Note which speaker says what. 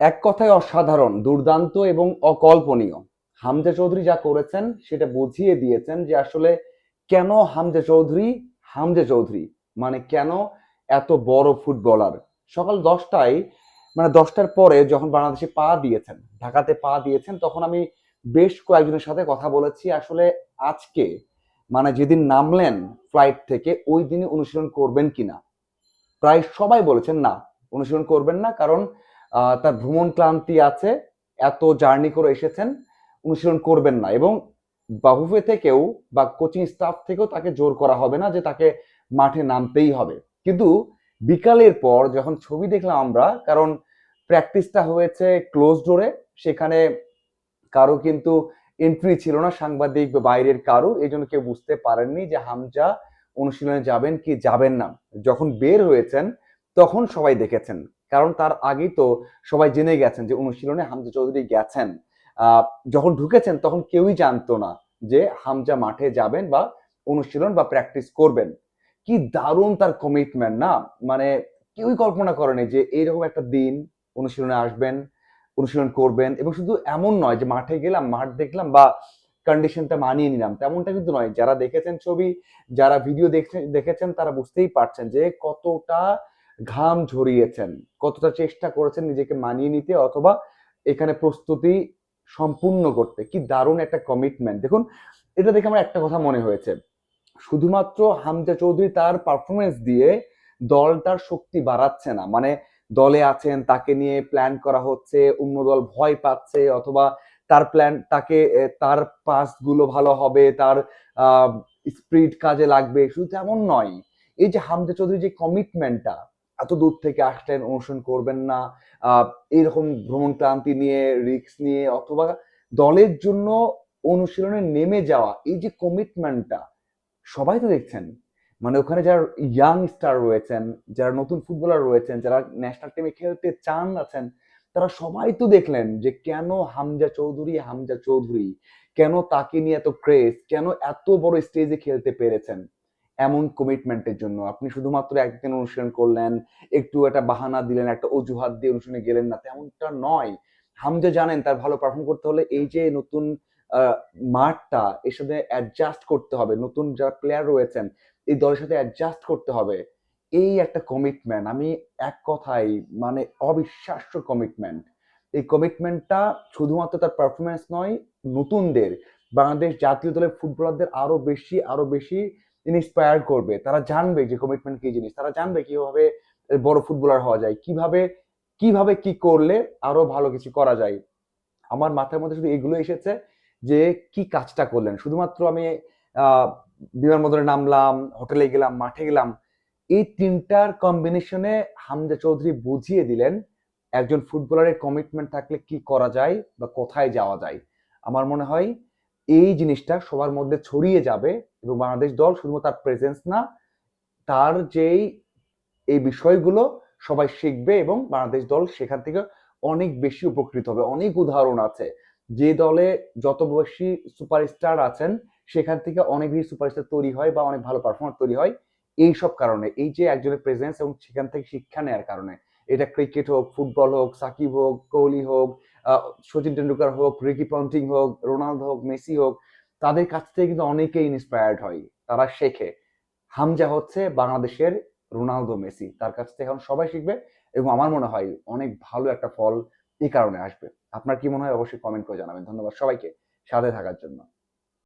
Speaker 1: এক কথায় অসাধারণ, দুর্দান্ত এবং অকল্পনীয়। হামজা চৌধুরী যা করেছেন, সেটা বুঝিয়ে দিয়েছেন যে আসলে কেন হামজা চৌধুরী হামজা চৌধুরী মানে কেন এত বড় ফুটবলার? সকাল দশটায় মানে দশটার পরে যখন বাংলাদেশে পা দিয়েছেন, ঢাকাতে পা দিয়েছেন, তখন আমি বেশ কয়েকজনের সাথে কথা বলেছি, আসলে আজকে মানে যেদিন নামলেন ফ্লাইট থেকে, ওই দিনই অনুশীলন করবেন কিনা? প্রায় সবাই বলেছেন না, অনুশীলন করবেন না, কারণ তার ভ্রমণ ক্লান্তি আছে, এত জার্নি করে এসেছেন, অনুশীলন করবেন না এবং বাহুফে থেকেও বা কোচিং স্টাফ থেকেও তাকে জোর করা হবে না যে তাকে মাঠে নামতেই হবে। কিন্তু বিকালের পর যখন ছবি দেখলাম আমরা, কারণ প্র্যাকটিসটা হয়েছে ক্লোজ ডোরে, সেখানে কারও কিন্তু এন্ট্রি ছিল না, সাংবাদিক বা বাইরের কারও, এই জন্য কেউ বুঝতে পারেননি যে হামজা অনুশীলনে যাবেন কি যাবেন না। যখন বের হয়েছেন, তখন সবাই দেখেছেন। কারণ তার আগেই তো সবাই জেনে গেছেন যে অনুশীলনে হামজা চৌধুরী গেছেন। যখন ঢুকেছেন তখন কেউই জানতো না যে হামজা মাঠে যাবেন বা অনুশীলন বা প্র্যাকটিস করবেন। কি দারুণ তার কমিটমেন্ট না? মানে কেউই কল্পনা করেনি যে এইরকম একটা দিন অনুশীলনে আসবেন, অনুশীলন করবেন এবং শুধু এমন নয় যে মাঠে গেলাম, মাঠ দেখলাম বা কন্ডিশনটা মানিয়ে নিলাম, তেমনটা কিন্তু নয়। যারা দেখেছেন ছবি, যারা ভিডিও দেখেছেন তারা বুঝতেই পারছেন যে কতটা ঘাম ঝরিয়েছেন। কতটা চেষ্টা করেছেন নিজেকে মানিয়ে নিতে অথবা এখানে প্রস্তুতি সম্পূর্ণ করতে? কি দারুণ একটা কমিটমেন্ট দেখুন, এটা দেখে আমার একটা কথা মনে হয়েছে। শুধুমাত্র হামজা চৌধুরী তার পারফরমেন্স দিয়ে দলটার শক্তি বাড়াচ্ছে না। মানে দলে আছেন, তাকে নিয়ে প্ল্যান করা হচ্ছে, অন্য দল ভয় পাচ্ছে অথবা তার প্ল্যান তাকে তার পাসগুলো ভালো হবে, তার স্পিড কাজে লাগবে। শুধু তেমন নয়, এই যে হামজা চৌধুরী যে কমিটমেন্টটা এত দূর থেকে আসলেন অনুসরণ করবেন না। আহ, এইরকম ভ্রমণ ক্লান্তি নিয়ে রিস্ক নিয়ে অথবা দলের জন্য অনুশীলনে নেমে যাওয়া এই যে কমিটমেন্টটা সবাই তো দেখছেন। মানে ওখানে যারা ইয়াং স্টার রয়েছেন যারা নতুন ফুটবলার রয়েছেন যারা ন্যাশনাল টিমে খেলতে চান আছেন তারা সবাই তো দেখলেন যে কেন হামজা চৌধুরী হামজা চৌধুরী কেন তাকে নিয়ে এত ক্রেজ কেন এত বড় স্টেজে খেলতে পেরেছেন। এমন কমিটমেন্টের জন্য। আপনি শুধুমাত্র একদিন অনুশীলন করলেন, একটু একটা বাহানা দিলেন, একটা অজুহাত দিয়ে অনুশীলনে গেলেন না, তেমনটা নয়। হামজা জানেন তার ভালো পারফর্ম করতে হলে এই যে নতুন মাঠটা, এর সাথে অ্যাডজাস্ট করতে হবে। নতুন যারা প্লেয়ার রয়েছেন, এই দলের সাথে অ্যাডজাস্ট করতে হবে। এই একটা কমিটমেন্ট আমি এক কথাই মানে অবিশ্বাস্য কমিটমেন্ট এই কমিটমেন্টটা শুধুমাত্র তার পারফরমেন্স নয়, নতুনদের, বাংলাদেশ জাতীয় দলের ফুটবলারদের আরও বেশি আরও বেশি ইন্সপায়ার করবে, তারা জানবে যে কমিটমেন্ট কি জিনিস, তারা জানবে কীভাবে বড় ফুটবলার হওয়া যায়, কীভাবে কীভাবে কি করলে আরও ভালো কিছু করা যায়। আমার মাথার মধ্যে শুধু এগুলো এসেছে যে কি কাজটা করলেন। শুধুমাত্র আমি বিমানবন্দরে নামলাম, হোটেলে গেলাম, মাঠে গেলাম, এই তিনটার কম্বিনেশনে হামজা চৌধুরী বুঝিয়ে দিলেন একজন ফুটবলারের কমিটমেন্ট থাকলে কি করা যায় বা কোথায় যাওয়া যায়। আমার মনে হয় এই জিনিসটা সবার মধ্যে ছড়িয়ে যাবে এবং বাংলাদেশ দল শুধুমাত্র তার প্রেজেন্স না, তার যেই, এই বিষয়গুলো সবাই শিখবে এবং বাংলাদেশ দল সেখান থেকে অনেক বেশি উপকৃত হবে। অনেক উদাহরণ আছে। যে দলে যত বেশি সুপারস্টার আছেন, সেখান থেকে অনেক বেশি সুপারস্টার তৈরি হয় বা অনেক ভালো পারফরমার তৈরি হয় এই সব কারণে। এই যে একজনের প্রেজেন্স এবং সেখান থেকে শিক্ষা নেওয়ার কারণে। এটা ক্রিকেট হোক ফুটবল হোক, সাকিব হোক, কোহলি হোক সচিন টেন্ডুলকার হোক, রিকি পন্টিং হোক রোনাল্ডো হোক, মেসি হোক তাদের কাছ থেকে কিন্তু অনেকেই ইন্সপায়ার্ড হয়। তারা শেখে। হামজা হচ্ছে বাংলাদেশের রোনালদো, মেসি। তার কাছ থেকে এখন সবাই শিখবে এবং আমার মনে হয় অনেক ভালো একটা ফল এই কারণে আসবে। আপনার কি মনে হয়? অবশ্যই কমেন্ট করে জানাবেন। ধন্যবাদ সবাইকে সাথে থাকার জন্য।